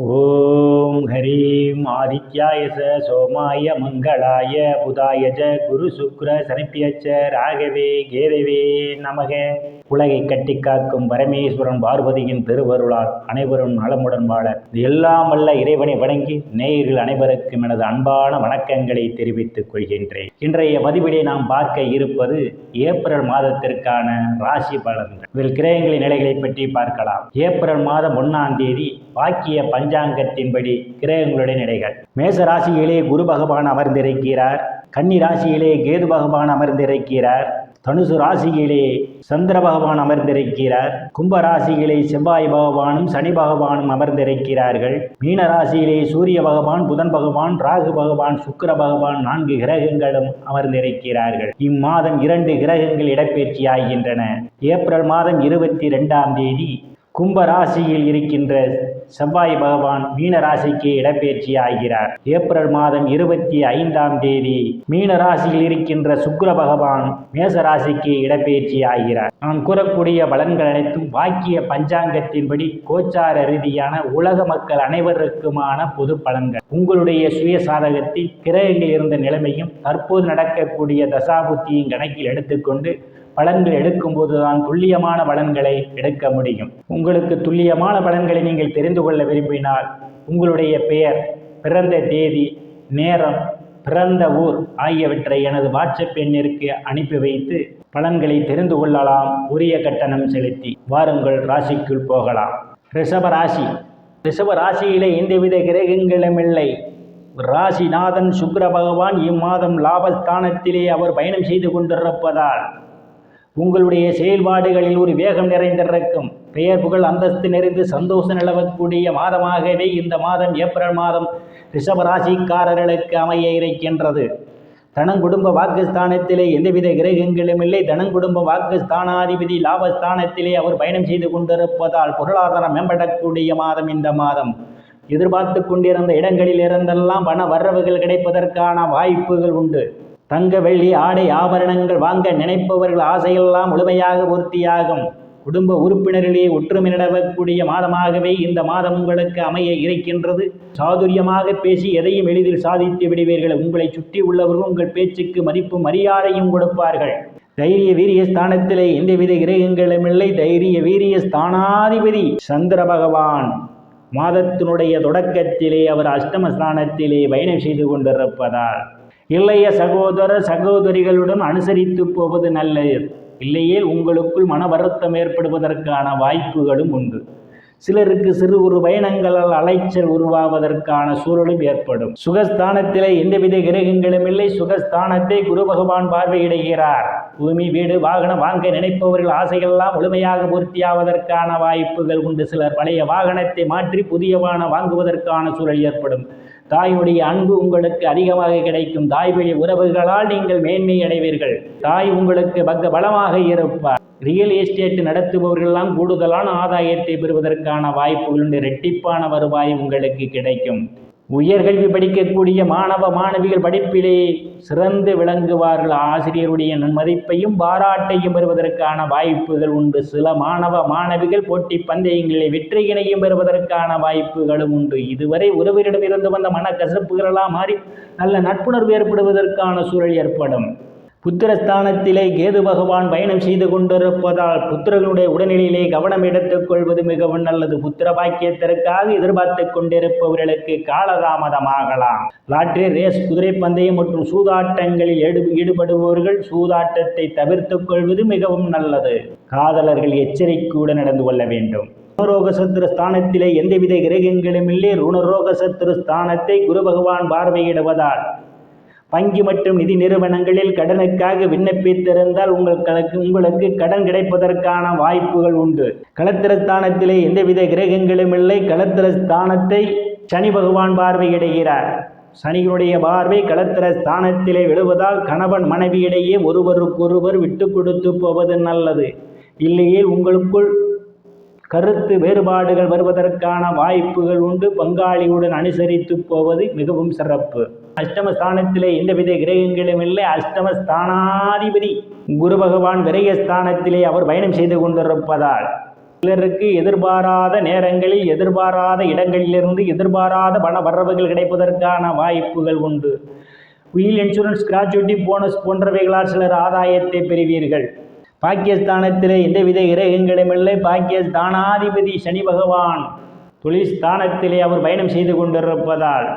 ஓ ஹரிம் ஆதித்யாய ச சோமாய மங்களாய புதாய ஜ குரு சுக்ர சனிப்பியச்ச ராகவே கேதவே நமக. உலகை கட்டி காக்கும் பரமேஸ்வரன் பார்வதியின் திருவருளால் அனைவரும் நலமுடன் வாழ. எல்லாம் அல்ல இறைவனை வணங்கி நேயர்கள் அனைவருக்கும் எனது அன்பான வணக்கங்களை தெரிவித்துக் கொள்கின்றேன். இன்றைய பதிவிடை நாம் பார்க்க இருப்பது ஏப்ரல் மாதத்திற்கான ராசி பலன்கள். இதில் கிரகங்களின் நிலைகளை பற்றி பார்க்கலாம். ஏப்ரல் மாதம் ஒன்னாம் தேதி பாக்கிய பஞ்சாங்கத்தின்படி கிரகங்களுடைய நிலைகள். மேச ராசியிலே குரு பகவான் அமர்ந்திருக்கிறார். கன்னி ராசியிலே கேது பகவான் அமர்ந்திருக்கிறார். தனுசு ராசியிலே சந்திர பகவான் அமர்ந்திருக்கிறார். கும்ப ராசியிலே செவ்வாய் பகவானும் சனி பகவானும் அமர்ந்திருக்கிறார்கள். மீன ராசியிலே சூரிய பகவான் புதன் பகவான் ராகு பகவான் சுக்கிர பகவான் நான்கு கிரகங்களும் அமர்ந்திருக்கிறார்கள். இம்மாதம் இரண்டு கிரகங்கள் இடப்பெயர்ச்சியாகின்றன. ஏப்ரல் மாதம் இருபத்தி ரெண்டாம் தேதி கும்ப ராசியில் இருக்கின்ற செவ்வாய் பகவான் மீன ராசிக்கு இடப்பெயர்ச்சி ஆகிறார். ஏப்ரல் மாதம் இருபத்தி ஐந்தாம் தேதி மீன ராசியில் இருக்கின்ற சுக்கர பகவான் மேச ராசிக்கு இடப்பெயர்ச்சி ஆகிறார். நான் கூறக்கூடிய பலன்கள் அனைத்தும் வாக்கிய பஞ்சாங்கத்தின்படி கோச்சார ரீதியான உலக மக்கள் அனைவருக்குமான பொது பலன்கள். உங்களுடைய சுய சாதகத்தில் கிரகங்கள் இருந்த நிலைமையும் தற்போது நடக்கக்கூடிய தசாபுத்தியும் கணக்கில் எடுத்துக்கொண்டு பலன்கள் எடுக்கும்போது தான் துல்லியமான பலன்களை எடுக்க முடியும். உங்களுக்கு துல்லியமான பலன்களை நீங்கள் தெரிந்து கொள்ள விரும்பினால் உங்களுடைய பெயர் பிறந்த தேதி நேரம் பிறந்த ஊர் ஆகியவற்றை எனது வாட்ஸ்அப் எண்ணிற்கு அனுப்பி வைத்து பலன்களை தெரிந்து கொள்ளலாம். உரிய கட்டணம் செலுத்தி வாருங்கள் ராசிக்குள் போகலாம். ரிஷப ராசி. ரிஷப ராசியிலே எந்தவித கிரகங்களும் இல்லை. ராசிநாதன் சுக்கர பகவான் இம்மாதம் லாபஸ்தானத்திலே அவர் பயணம் செய்து கொண்டிருப்பதால் உங்களுடைய செயல்பாடுகளில் ஒரு வேகம் நிறைந்திருக்கும். பெயர் புகழ் அந்தஸ்து நிறைந்து சந்தோஷம் நிலவக்கூடிய மாதமாகவே இந்த மாதம் ஏப்ரல் மாதம் ரிஷபராசிக்காரர்களுக்கு அமைய இருக்கின்றது. தனங்குடும்ப வாக்குஸ்தானத்திலே எந்தவித கிரகங்களும் இல்லை. தனங்குடும்ப வாக்குஸ்தானாதிபதி லாபஸ்தானத்திலே அவர் பயணம் செய்து கொண்டிருப்பதால் பொருளாதாரம் மேம்படக்கூடிய மாதம் இந்த மாதம். எதிர்பார்த்து கொண்டிருந்த இடங்களில் இருந்தெல்லாம் பண வரவுகள் கிடைப்பதற்கான வாய்ப்புகள் உண்டு. தங்க வெள்ளி ஆடை ஆபரணங்கள் வாங்க நினைப்பவர்கள் ஆசையெல்லாம் முழுமையாக பூர்த்தியாகும். குடும்ப உறுப்பினர்களே ஒற்றுமை நடவக்கூடிய மாதமாகவே இந்த மாதம் உங்களுக்கு அமைய இருக்கின்றது. சாதுரியமாக பேசி எதையும் எளிதில் சாதித்து விடுவீர்கள். உங்களை சுற்றி உள்ளவர்கள் உங்கள் பேச்சுக்கு மதிப்பும் மரியாதையும் கொடுப்பார்கள். தைரிய வீரிய ஸ்தானத்திலே எந்தவித கிரகங்களும் இல்லை. தைரிய வீரிய ஸ்தானாதிபதி சந்திர பகவான். மாதத்தினுடைய தொடக்கத்திலே அவர் அஷ்டமஸ்தானத்திலே பயணம் செய்து கொண்டிருப்பதால். இளைய சகோதர சகோதரிகளுடன் அனுசரித்து போவது நல்லது. இல்லையே உங்களுக்குள் மன வருத்தம் ஏற்படுவதற்கான வாய்ப்புகளும் உண்டு. சிலருக்கு சிறு ஒரு பயணங்களால் அலைச்சல் உருவாவதற்கான சூழலும் ஏற்படும். சுகஸ்தானத்திலே எந்தவித கிரகங்களும் இல்லை. சுகஸ்தானத்தை குரு பகவான் பார்வையிடுகிறார். பூமி வீடு வாகனம் வாங்க நினைப்பவர்கள் ஆசைகளெல்லாம் முழுமையாக பூர்த்தியாவதற்கான வாய்ப்புகள் உண்டு. சிலர் பழைய வாகனத்தை மாற்றி புதியவான வாங்குவதற்கான சூழல் ஏற்படும். தாயுடைய அன்பு உங்களுக்கு அதிகமாக கிடைக்கும். தாய் வழி உறவுகளால் நீங்கள் மேன்மை அடைவீர்கள். தாய் உங்களுக்கு பக்க பலமாக இருப்பார். ரியல் எஸ்டேட் நடத்துபவர்களெல்லாம் கூடுதலான ஆதாயத்தை பெறுவதற்கான வாய்ப்புகளுண்டு இரட்டிப்பான வருவாய் உங்களுக்கு கிடைக்கும். உயர்கல்வி படிக்கக்கூடிய மாணவ மாணவிகள் படிப்பிலே சிறந்து விளங்குவார்கள். ஆசிரியருடைய நன்மதிப்பையும் பாராட்டையும் பெறுவதற்கான வாய்ப்புகள் உண்டு. சில மாணவ மாணவிகள் போட்டி பந்தயங்களில் வெற்றியினையும் பெறுவதற்கான வாய்ப்புகளும் உண்டு. இதுவரை ஒருவரிடம் இருந்து வந்த மனக்கசப்புகளெல்லாம் மாறி நல்ல நட்புணர்வு ஏற்படுவதற்கான சூழல் ஏற்படும். புத்திரஸ்தானத்திலே கேது பகவான் பயணம் செய்து கொண்டிருப்பதால் புத்திரர்களுடைய உடல்நிலையிலே கவனம் எடுத்துக் கொள்வது மிகவும் நல்லது. புத்திர பாக்கியத்திற்காக எதிர்பார்த்து கொண்டிருப்பவர்களுக்கு காலதாமதமாகலாம். லாட்ரி ரேஸ் குதிரை பந்தயம் மற்றும் சூதாட்டங்களில் ஈடு ஈடுபடுபவர்கள் சூதாட்டத்தை தவிர்த்துக் கொள்வது மிகவும் நல்லது. காதலர்கள் எச்சரிக்கையுடன் நடந்து கொள்ள வேண்டும். ருணரோக சத்துரு ஸ்தானத்திலே எந்தவித கிரகங்களும் இல்லை. ருணரோக சத்துரு ஸ்தானத்தை குரு பகவான் பார்வையிடுவதால் வங்கி மற்றும் நிதி நிறுவனங்களில் கடனுக்காக விண்ணப்பித்திருந்தால் உங்களுக்கு உங்களுக்கு கடன் கிடைப்பதற்கான வாய்ப்புகள் உண்டு. களத்திரஸ்தானத்திலே எந்தவித கிரகங்களும் இல்லை. களத்திரஸ்தானத்தை சனி பகவான் பார்வையிடுகிறார் சனியினுடைய பார்வை களத்திர ஸ்தானத்திலே விழுவதால் கணவன் மனைவியிடையே ஒருவருக்கொருவர் விட்டு கொடுத்து போவது நல்லது. இல்லையே உங்களுக்குள் கருத்து வேறுபாடுகள் வருவதற்கான வாய்ப்புகள் உண்டு. பங்காளியுடன் அனுசரித்து போவது மிகவும் சிறப்பு. அஷ்டமஸ்தானத்திலே எந்தவித கிரகங்களும் இல்லை. அஷ்டமஸ்தானாதிபதி குரு பகவான் விரயஸ்தானத்திலே அவர் பயணம் செய்து கொண்டிருப்பதால் சிலருக்கு எதிர்பாராத நேரங்களில் எதிர்பாராத இடங்களிலிருந்து எதிர்பாராத பண வரவுகள் கிடைப்பதற்கான வாய்ப்புகள் உண்டு. உயில் இன்சூரன்ஸ் கிராச்சுவிட்டி போனஸ் போன்றவைகளால் சிலர் ஆதாயத்தை பெறுவீர்கள். பாக்கியஸ்தானத்திலே எந்தவித கிரகங்களுமில்லை பாக்கியஸ்தானாதிபதி சனி பகவான் தொழில் ஸ்தானத்திலே அவர் பயணம் செய்து கொண்டிருப்பதால்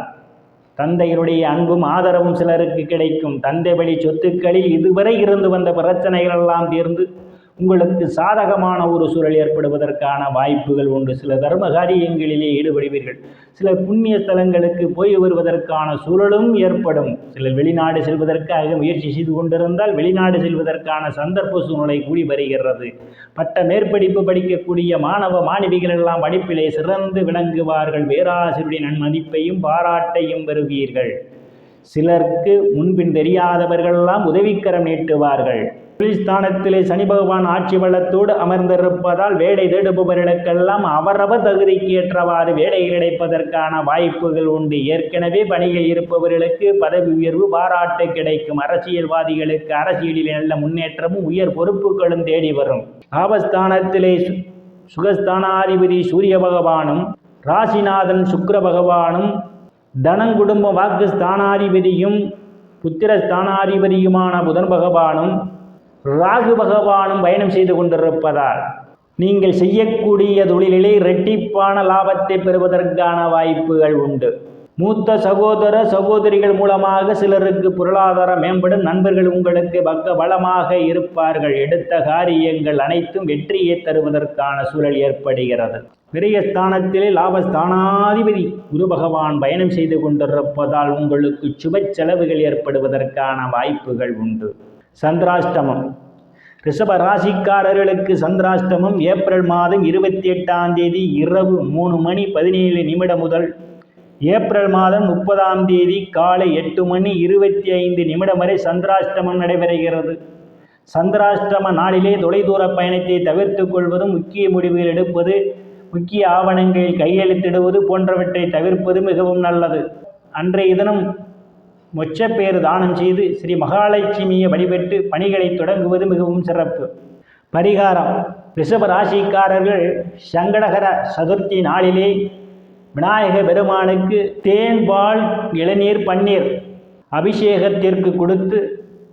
தந்தையினுடைய அன்பும் ஆதரவும் சிலருக்கு கிடைக்கும். தந்தை வழி சொத்துக்களில் இதுவரை இருந்து வந்த பிரச்சனைகள் எல்லாம் தீர்ந்து உங்களுக்கு சாதகமான ஒரு சூழல் ஏற்படுவதற்கான வாய்ப்புகள் உண்டு. சில தர்ம காரியங்களிலே ஈடுபடுவீர்கள். சில புண்ணிய ஸ்தலங்களுக்கு போய் வருவதற்கான சூழலும் ஏற்படும். சில வெளிநாடு செல்வதற்காக முயற்சி செய்து கொண்டிருந்தால் வெளிநாடு செல்வதற்கான சந்தர்ப்ப சூழ்நிலை கூடி வருகிறது. பட்ட மேற்படிப்பு படிக்கக்கூடிய மாணவ மாணவிகள் எல்லாம் படிப்பிலே சிறந்து விளங்குவார்கள். பேராசிரியருடைய நன்மதிப்பையும் பாராட்டையும் பெறுவீர்கள். சிலருக்கு முன்பின் தெரியாதவர்களெல்லாம் உதவிக்கரம் நீட்டுவார்கள். ஸ்தானத்திலே சனி பகவான் ஆட்சி வளத்தோடு அமர்ந்திருப்பதால் வேலை தேடுபவர்களுக்கெல்லாம் அவரவர் தகுதிக்கு ஏற்றவாறு வேலை கிடைப்பதற்கான வாய்ப்புகள் உண்டு. ஏற்கனவே பணியில் இருப்பவர்களுக்கு பதவி உயர்வு பாராட்டு கிடைக்கும். அரசியல்வாதிகளுக்கு அரசியலில் நல்ல முன்னேற்றமும் உயர் பொறுப்புகளும் தேடி வரும். ஆபஸ்தானத்திலே சுகஸ்தானாதிபதி சூரிய பகவானும் ராசிநாதன் சுக்ர பகவானும் தனங்குடும்ப வாக்கு ஸ்தானாதிபதியும் புத்திர ஸ்தானாதிபதியுமான புதன் பகவானும் ராகு பகவானும் பயணம் செய்து கொண்டிருப்பதால் நீங்கள் செய்யக்கூடிய தொழிலிலே இரட்டிப்பான லாபத்தை பெறுவதற்கான வாய்ப்புகள் உண்டு. மூத்த சகோதர சகோதரிகள் மூலமாக சிலருக்கு பொருளாதாரம் மேம்படும் நண்பர்கள் உங்களுக்கு பக்க பலமாக இருப்பார்கள். எடுத்த காரியங்கள் அனைத்தும் வெற்றியை தருவதற்கான சூழல் ஏற்படுகிறது. பெரிய ஸ்தானத்திலே லாபஸ்தானாதிபதி குரு பகவான் பயணம் செய்து கொண்டிருப்பதால் உங்களுக்கு சுப செலவுகள் ஏற்படுவதற்கான வாய்ப்புகள் உண்டு. சந்திராஷ்டமம். ரிஷப ராசிக்காரர்களுக்கு சந்திராஷ்டமம் ஏப்ரல் மாதம் இருபத்தி எட்டாம் தேதி இரவு மூணு மணி பதினேழு நிமிடம் முதல். ஏப்ரல் மாதம் முப்பதாம் தேதி காலை எட்டு மணி இருபத்தி ஐந்து நிமிடம் வரை சந்திராஷ்டமம் நடைபெறுகிறது. சந்திராஷ்டம நாளிலே தொலைதூர பயணத்தை தவிர்த்துக் கொள்வதும் முக்கிய முடிவுகள் எடுப்பது முக்கிய ஆவணங்களில் கையெழுத்திடுவது போன்றவற்றை தவிர்ப்பது மிகவும் நல்லது. அன்றைய தினம் மொச்சப்பேறு தானம் செய்து ஸ்ரீ மகாலட்சுமியை வழிபட்டு பணிகளை தொடங்குவது மிகவும் சிறப்பு. பரிகாரம். ரிஷப ராசிக்காரர்கள் சங்கடகர சதுர்த்தி நாளிலே விநாயக பெருமானுக்கு தேன் பால் இளநீர் பன்னீர் அபிஷேகத்திற்கு கொடுத்து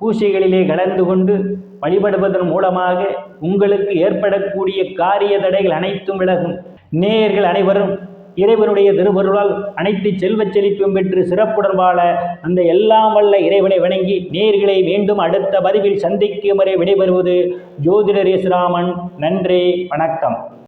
பூசைகளிலே கலந்து கொண்டு வழிபடுவதன் மூலமாக உங்களுக்கு ஏற்படக்கூடிய காரிய தடைகள் அனைத்தும் விலகும். நேயர்கள் அனைவரும் இறைவனுடைய திருவருளால் அனைத்து செல்வச் செழிப்பும் பெற்று சிறப்புடன் வாழ அந்த எல்லாம் வல்ல இறைவனை வணங்கி நேர்களை மீண்டும் அடுத்த பதிவில் சந்திக்கும் வரை விடைபெறுவது ஜோதிடர் இஸ்ராமன் நன்றி வணக்கம்.